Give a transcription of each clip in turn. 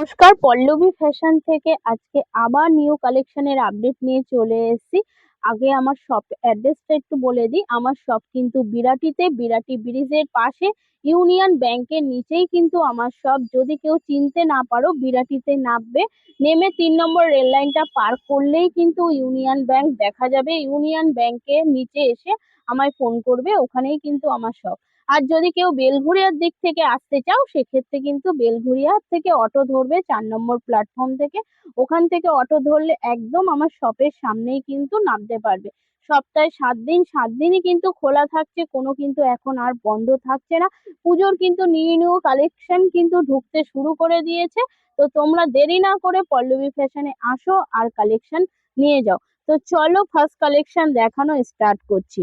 নমস্কার, পল্লবী ফ্যাশন থেকে আজকে আবার নিউ কালেকশনের আপডেট নিয়ে চলে এসেছি। আগে আমার শপ অ্যাড্রেসটা একটু বলে দিই। আমার শপ কিন্তু বিরাটিতে, বিরাটি ব্রিজের পাশে। ইউনিয়ন ব্যাংকের নিচেই কিন্তু আমার শপ যদি কেউ চিনতে না পারো, বিরাটিতে নামবে। নেমে তিন নম্বর রেল লাইনটা পার করলেই কিন্তু ইউনিয়ন ব্যাংক দেখা যাবে। ইউনিয়ন ব্যাংকের নিচে এসে আমায় ফোন করবে। ওখানেই কিন্তু আমার শপ আর যদি কেউ বেলঘড়িয়ার দিক থেকে আসতে চাও, সেক্ষেত্রে কিন্তু বেলঘড়িয়ার থেকে অটো ধরবে চার নম্বর প্ল্যাটফর্ম থেকে। ওখান থেকে অটো ধরলে একদম আমার শপের সামনেই কিন্তু নামতে পারবে। সপ্তাহে সাত দিন, সাত দিনই কিন্তু খোলা থাকছে, কোনো কিন্তু এখন আর বন্ধ থাকছে না। পুজোর কিন্তু নিউ নিউ কালেকশন কিন্তু ঢুকতে শুরু করে দিয়েছে। তো তোমরা দেরি না করে পল্লবী ফ্যাশনে আসো আর কালেকশন নিয়ে যাও। তো চলো ফার্স্ট কালেকশন দেখানো স্টার্ট করছি।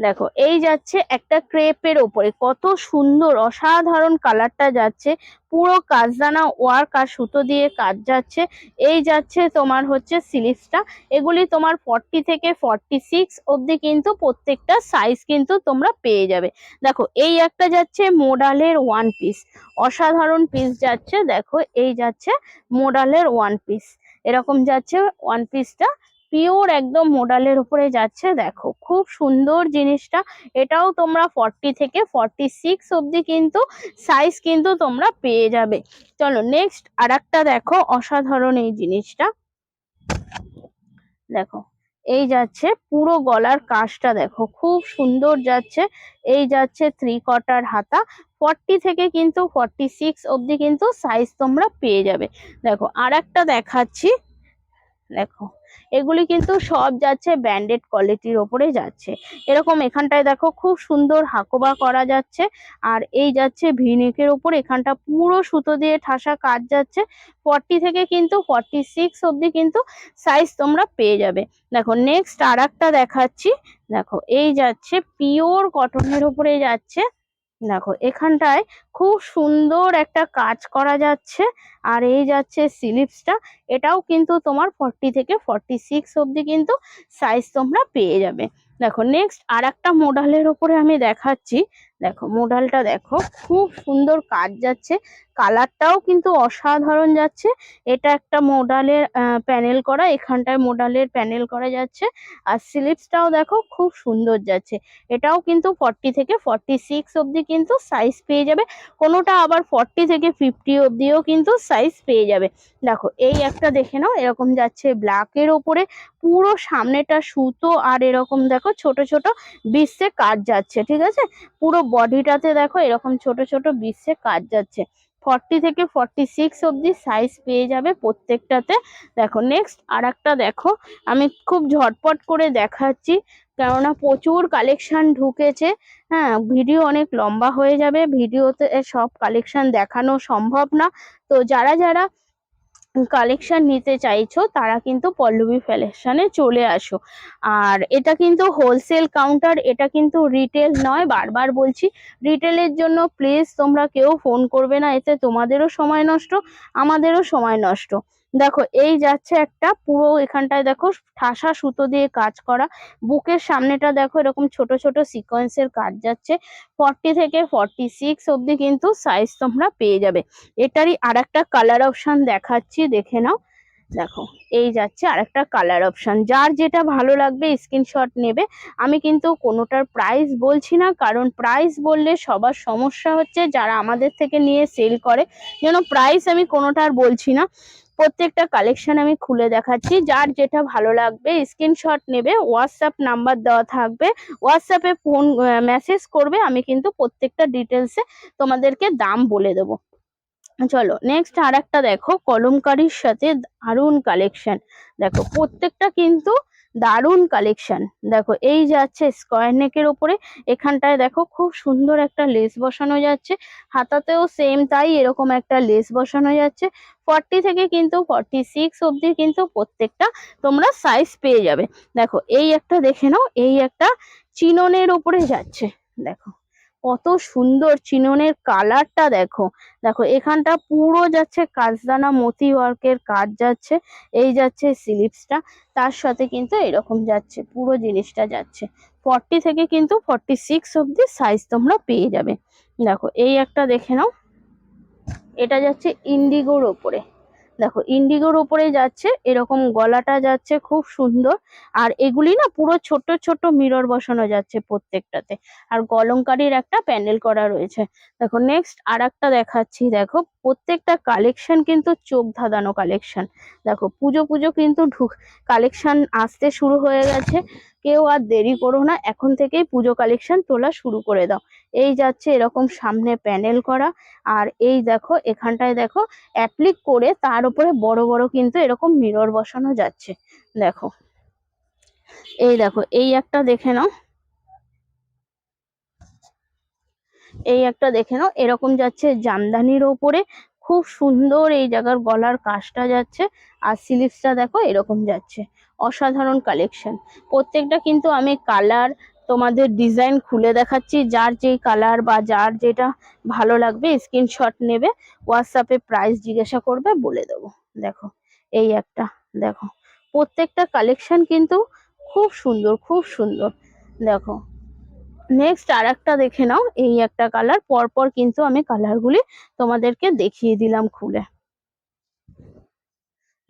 দেখো, এই যাচ্ছে একটা ক্রেপের ওপরে। কত সুন্দর, অসাধারণ কালারটা যাচ্ছে। পুরো কাজদানা ওয়ার্ক আর সুতো দিয়ে কাজ যাচ্ছে। এই যাচ্ছে তোমার হচ্ছে সিলিপসটা। এগুলি তোমার ফর্টি থেকে ফর্টি সিক্স অবধি কিন্তু প্রত্যেকটা সাইজ কিন্তু তোমরা পেয়ে যাবে। দেখো, এই একটা যাচ্ছে মোডালের ওয়ান পিস অসাধারণ পিস যাচ্ছে, দেখো, এই যাচ্ছে মোডালের ওয়ান পিস এরকম যাচ্ছে ওয়ান পিসটা পিওর একদম মোডালের উপরে যাচ্ছে, দেখো, খুব সুন্দর জিনিসটা। এটাও তোমরা ফর্টি থেকে ফর্টি সিক্স অবধি কিন্তু সাইজ কিন্তু তোমরা পেয়ে যাবে। চলো নেক্সট আর দেখো, অসাধারণ এই জিনিসটা। দেখো, এই যাচ্ছে পুরো গলার কাজটা, দেখো, খুব সুন্দর যাচ্ছে। এই যাচ্ছে থ্রি কটার হাতা। ফর্টি থেকে কিন্তু ফর্টি সিক্স অবধি কিন্তু সাইজ তোমরা পেয়ে যাবে। দেখো আর একটা দেখাচ্ছি। দেখো এগুলি কিন্তু সব যাচ্ছে ব্যান্ডেড কোয়ালিটির ওপরে যাচ্ছে। এরকম এখানটায় দেখো খুব সুন্দর হাকোবা করা যাচ্ছে, আর এই যাচ্ছে ভিনেকের ওপর, এখানটা পুরো সুতো দিয়ে ঠাসা কাজ যাচ্ছে। ফর্টি থেকে কিন্তু ফর্টি সিক্স অব্দি কিন্তু সাইজ তোমরা পেয়ে যাবে। দেখো নেক্সট আর দেখাচ্ছি। দেখো এই যাচ্ছে পিওর কটনের উপরে যাচ্ছে। দেখো, এখানটায় খুব সুন্দর একটা কাজ করা যাচ্ছে। আর এই যাচ্ছে স্লিপসটা, এটাও কিন্তু তোমার ফর্টি থেকে ফর্টি সিক্স অবধি কিন্তু সাইজ তোমরা পেয়ে যাবে। দেখো নেক্সট আর একটা মোডালের ওপরে আমি দেখাচ্ছি। দেখো, মোডালটা দেখো, খুব সুন্দর কাজ যাচ্ছে। কালারটাও কিন্তু অসাধারণ যাচ্ছে। এটা একটা মোডালের প্যানেল করা, এখানটায় মোডালের প্যানেল করা যাচ্ছে। আর স্লিপসটাও দেখো, খুব সুন্দর যাচ্ছে। এটাও কিন্তু ফর্টি থেকে ফর্টি সিক্স অবধি কিন্তু সাইজ পেয়ে যাবে। কোনোটা আবার ফর্টি থেকে ফিফটি অবধিও কিন্তু সাইজ পেয়ে যাবে। দেখো, এই একটা দেখে নাও, এরকম যাচ্ছে ব্ল্যাকের ওপরে। পুরো সামনেটা সুতো আর এরকম দেখো, ছোট ছোট বিশ্বে কাজ যাচ্ছে, ঠিক আছে? পুরো বডিটাতে দেখো, এরকম ছোট ছোট বিশ্বে কাজ যাচ্ছে। ফর্টি থেকে ফর্টি সিক্স অবধি সাইজ পেয়ে যাবে প্রত্যেকটাতে। দেখো নেক্সট আর দেখো, আমি খুব ঝটপট করে দেখাচ্ছি, কেননা প্রচুর কালেকশান ঢুকেছে। হ্যাঁ ভিডিও অনেক লম্বা হয়ে যাবে ভিডিওতে সব কালেকশন দেখানো সম্ভব না। তো যারা যারা কালেকশন নিতে চাইছো, তারা কিন্তু পল্লবী ফ্যাশনে চলে আসো। আর এটা কিন্তু হোলসেল কাউন্টার এটা কিন্তু রিটেল নয়, বারবার বলছি রিটেলের জন্য প্লিজ তোমরা কেউ ফোন করবে না, এতে তোমাদেরও সময় নষ্ট, আমাদেরও সময় নষ্ট। দেখো, এই যাচ্ছে একটা পুরো এখানটায় দেখো ঠাসা সুতো দিয়ে কাজ করা। বুকের সামনেটা দেখো এরকম ছোট ছোট সিকোয়েন্সের কাজ যাচ্ছে। ফর্টি থেকে ফর্টি সিক্স অব্দি কিন্তু সাইজ তোমরা পেয়ে যাবে। এটারই আর একটা কালার অপশন দেখাচ্ছি, দেখে নাও। দেখো, এই যাচ্ছে আর একটা কালার অপশন যার যেটা ভালো লাগবে স্ক্রিনশট নেবে। আমি কিন্তু কোনোটার প্রাইস বলছি না, কারণ প্রাইস বললে সবার সমস্যা হচ্ছে যারা আমাদের থেকে নিয়ে সেল করে। যেন প্রাইস আমি কোনোটার বলছি না। প্রত্যেকটা কালেকশন আমি খুলে দেখাচ্ছি। যার যেটা ভালো লাগবে স্ক্রিনশট নেবে হোয়াটসঅ্যাপ নাম্বার দেওয়া থাকবে। হোয়াটসঅ্যাপে ফোন মেসেজ করবে, আমি কিন্তু প্রত্যেকটা ডিটেলসে তোমাদেরকে দাম বলে দেবো। চলো নেক্সট আর একটা দেখো, কলমকারির সাথে দারুণ কালেকশন দেখো, প্রত্যেকটা কিন্তু দারুণ কালেকশন দেখো, এই যাচ্ছে স্কোয়ার নেকের ওপরে। এখানটায় দেখো, খুব সুন্দর একটা লেস বসানো যাচ্ছে। হাতাতেও সেম তাই এরকম একটা লেস বসানো যাচ্ছে। ফর্টি থেকে কিন্তু ফর্টি সিক্স অবধি কিন্তু প্রত্যেকটা তোমরা সাইজ পেয়ে যাবে। দেখো, এই একটা দেখে নাও, এই একটা চিননের ওপরে যাচ্ছে। দেখো কত সুন্দর চিননের কালারটা দেখো। দেখো, এখানটা পুরো যাচ্ছে কাজদানা মতি ওয়ার্কের কাজ যাচ্ছে, এই যাচ্ছে স্লিপসটা, তার সাথে কিন্তু এরকম যাচ্ছে, পুরো জিনিসটা যাচ্ছে। ফর্টি থেকে কিন্তু ফর্টি সিক্স অব্দি সাইজ তোমরা পেয়ে যাবে। দেখো, এই একটা দেখে নাও। এটা যাচ্ছে ইন্ডিগোর ওপরে। দেখো ইন্ডিগোর ওপরে যাচ্ছে, এরকম গলাটা যাচ্ছে খুব সুন্দর, আর এগুলি না পুরো ছোট ছোট মিরর বসানো যাচ্ছে প্রত্যেকটাতে, আর কলমকারীর একটা প্যান্ডেল করা রয়েছে। দেখো নেক্সট আর একটা দেখাচ্ছি, দেখো, প্রত্যেকটা কালেকশন কিন্তু চোখ ধাঁধানো কালেকশন দেখো, পুজো পুজো কিন্তু ঢুক কালেকশন আসতে শুরু হয়ে গেছে, কেউ আর দেরি করো না, এখন থেকেই পুজো কালেকশন তোলা শুরু করে দাও। এই যাচ্ছে এরকম সামনে প্যানেল করা। আর এই দেখো, এখানটায় দেখো অ্যাপ্লিক করে তার উপরে বড় বড় কিন্তু এরকম মিরর বসানো যাচ্ছে। দেখো, এই দেখো, এই একটা দেখে নাও। এই একটা দেখে নাও, এরকম যাচ্ছে জামদানির ওপরে। খুব সুন্দর এই জায়গার গলার কাজটা যাচ্ছে, আর স্লিভসটা দেখো এরকম যাচ্ছে। অসাধারণ কালেকশন প্রত্যেকটা কিন্তু আমি কালার তোমাদের ডিজাইন খুলে দেখাচ্ছি। যার যেই কালার বা যার যেটা ভালো লাগবে স্ক্রিনশট নেবে হোয়াটসঅ্যাপে প্রাইস জিজ্ঞাসা করবে, বলে দেবো। দেখো, এই একটা, দেখো। প্রত্যেকটা কালেকশন কিন্তু খুব সুন্দর খুব সুন্দর। দেখো নেক্সট আর একটা দেখে নাও, এই একটা কালার পরপর কিন্তু আমি কালারগুলি তোমাদেরকে দেখিয়ে দিলাম খুলে।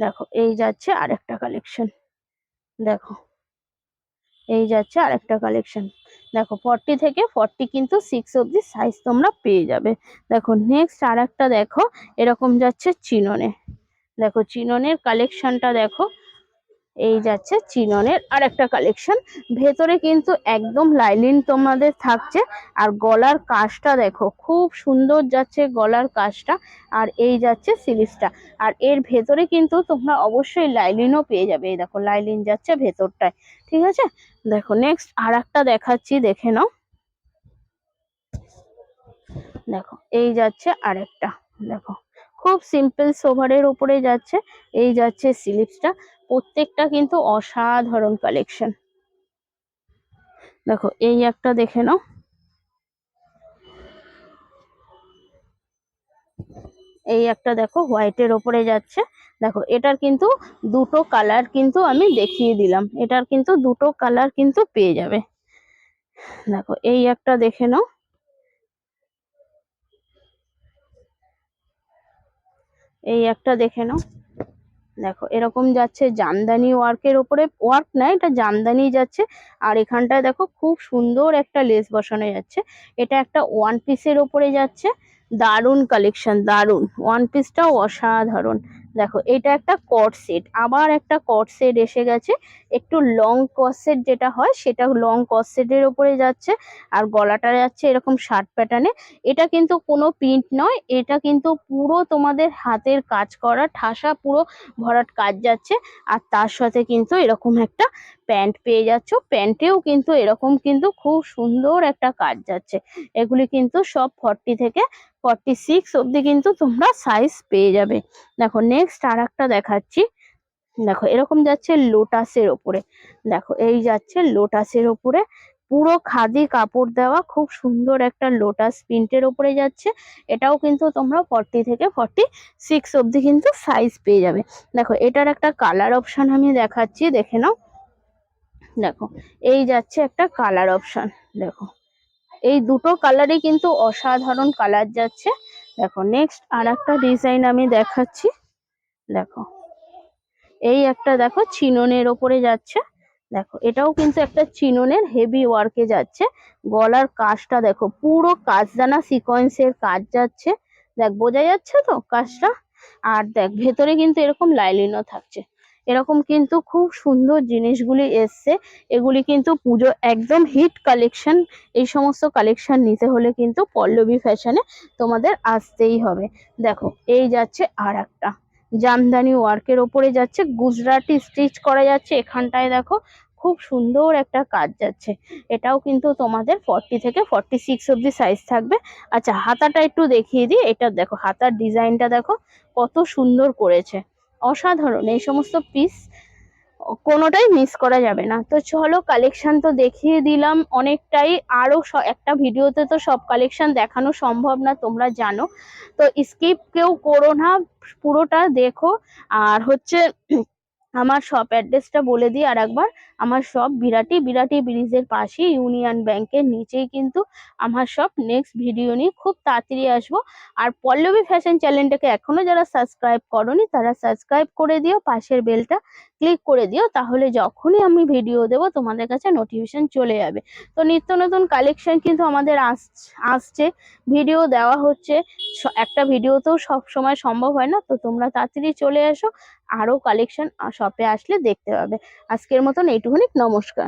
দেখো, এই যাচ্ছে আরেকটা কালেকশন দেখো এই যাচ্ছে আরেকটা কালেকশন দেখো ফর্টি থেকে ফর্টি কিন্তু সিক্স অব্দি সাইজ তোমরা পেয়ে যাবে। দেখো নেক্সট আর একটা দেখো, এরকম যাচ্ছে চিননে। দেখো, চিননের কালেকশনটা দেখো এই যাচ্ছে চিননের আর একটা কালেকশন ভেতরে কিন্তু একদম লাইলিন তোমাদের থাকছে। আর গলার কাজটা দেখো, খুব সুন্দর যাচ্ছে গলার কাজটা। আর এই যাচ্ছে সিলিসটা। আর এর ভেতরে কিন্তু তোমরা অবশ্যই লাইলিনও পেয়ে যাবে। এই দেখো, লাইলিন যাচ্ছে ভেতরটায়। ঠিক আছে? দেখো নেক্সট আর একটা দেখাচ্ছি, দেখে নাও। দেখো, এই যাচ্ছে আরেকটা। দেখো খুব সিম্পল সোভারের উপরে যাচ্ছে। এই যাচ্ছে স্লিপসটা প্রত্যেকটা কিন্তু অসাধারণ কালেকশন দেখো, এই একটা দেখে নাও। এই একটা দেখো হোয়াইটের ওপরে যাচ্ছে। দেখো, এটার কিন্তু দুটো কালার কিন্তু আমি দেখিয়ে দিলাম। এটার কিন্তু দুটো কালার কিন্তু পেয়ে যাবে। দেখো, এই একটা দেখে নাও। এই একটা দেখে নাও। দেখো, এরকম যাচ্ছে জামদানি ওয়ার্কের ওপরে। ওয়ার্ক না, এটা জামদানি যাচ্ছে। আর এখানটায় দেখো, খুব সুন্দর একটা লেস বসানো যাচ্ছে। এটা একটা ওয়ান পিসের ওপরে যাচ্ছে। দারুণ কালেকশন দারুণ। ওয়ান পিসটাও অসাধারণ। দেখো, এটা একটা কট সেট আবার একটা কট সেট এসে গেছে। একটু লং কট সেট যেটা হয়, সেটা লং কট সেটের ওপরে যাচ্ছে আর গলাটা যাচ্ছে এরকম শার্ট প্যাটার্নে এটা কিন্তু কোনো প্রিন্ট নয়, এটা কিন্তু পুরো তোমাদের হাতের কাজ করা, ঠাসা পুরো ভরাট কাজ যাচ্ছে। আর তার সাথে কিন্তু এরকম একটা প্যান্ট পেয়ে যাচ্ছ। প্যান্টেও কিন্তু এরকম কিন্তু খুব সুন্দর একটা কাজ যাচ্ছে। এগুলি কিন্তু সব ফর্টি থেকে ফর্টি সিক্স অব্দি কিন্তু তোমরা সাইজ পেয়ে যাবে। দেখো নেক্সট আর একটা দেখাচ্ছি। দেখো এরকম যাচ্ছে লোটাসের ওপরে। দেখো এই যাচ্ছে লোটাসের ওপরে। পুরো খাদি কাপড় দেওয়া, খুব সুন্দর একটা লোটাস প্রিন্টের ওপরে যাচ্ছে। এটাও কিন্তু তোমরা ফর্টি থেকে ফর্টি সিক্স অব্দি কিন্তু সাইজ পেয়ে যাবে। দেখো এটার একটা কালার অপশন আমি দেখাচ্ছি, দেখে নাও। দেখো, এই যাচ্ছে একটা কালার অপশন দেখো। এই দুটো কালারই কিন্তু অসাধারণ কালার যাচ্ছে। দেখো নেক্সট আর একটা ডিজাইন আমি দেখাচ্ছি। দেখো, এই একটা দেখো চিননের ওপরে যাচ্ছে। দেখো, এটাও কিন্তু একটা চিননের হেভি ওয়ার্কে যাচ্ছে। গলার কাজটা দেখো, পুরো কাজদানা সিকোয়েন্সের কাজ যাচ্ছে। দেখ, বোঝা যাচ্ছে তো কাজটা? আর দেখ, ভেতরে কিন্তু এরকম লাইলিনও থাকছে। এরকম কিন্তু খুব সুন্দর জিনিসগুলি এসছে। এগুলি কিন্তু পুজো একদম হিট কালেকশন এই সমস্ত কালেকশন নিতে হলে কিন্তু পল্লবী ফ্যাশনে তোমাদের আসতেই হবে। দেখো, এই যাচ্ছে আর একটা জামদানি ওয়ার্কের ওপরে যাচ্ছে, গুজরাটি স্টিচ করা যাচ্ছে। এখানটায় দেখো, খুব সুন্দর একটা কাজ যাচ্ছে। এটাও কিন্তু তোমাদের ফর্টি থেকে ফর্টি সিক্স অব্দি সাইজ থাকবে। আচ্ছা হাতাটা একটু দেখিয়ে দিই। এটা দেখো, হাতার ডিজাইনটা দেখো, কত সুন্দর করেছে। অসাধারণ, এই সমস্ত পিস কোনোটাই মিস করা যাবে না। তো চলো কালেকশন তো দেখিয়ে দিলাম, অনেকটাই আরও একটা ভিডিওতে তো সব কালেকশন দেখানো সম্ভব না, তোমরা জানো। তো স্কিপ কেউ করো না, পুরোটা দেখো। আর হচ্ছে আমার শপ অ্যাড্রেসটা বলে দিই আর একবার। আমার শপ বিরাটি বিরাটি ব্রিজের পাশেই ইউনিয়ন ব্যাংকের নিচেই কিন্তু আমার শপ নেক্সট ভিডিও নিয়ে খুব তাড়াতাড়ি আসব। আর পল্লবী ফ্যাশন চ্যানেলটাকে এখনও যারা সাবস্ক্রাইব করনি, তারা সাবস্ক্রাইব করে দিও, পাশের বেলটা ক্লিক করে দিও, তাহলে যখনই আমি ভিডিও দেবো, তোমাদের কাছে নোটিফিকেশন চলে যাবে। তো নিত্য নতুন কালেকশন কিন্তু আমাদের আস- আসছে। ভিডিও দেওয়া হচ্ছে। একটা ভিডিওতেও সব সময় সম্ভব হয় না, তো তোমরা তাড়াতাড়ি চলে এসো আরও কালেকশন শপে আসলে দেখতে পাবে। আজকের মতন এইটুকুনি নমস্কার।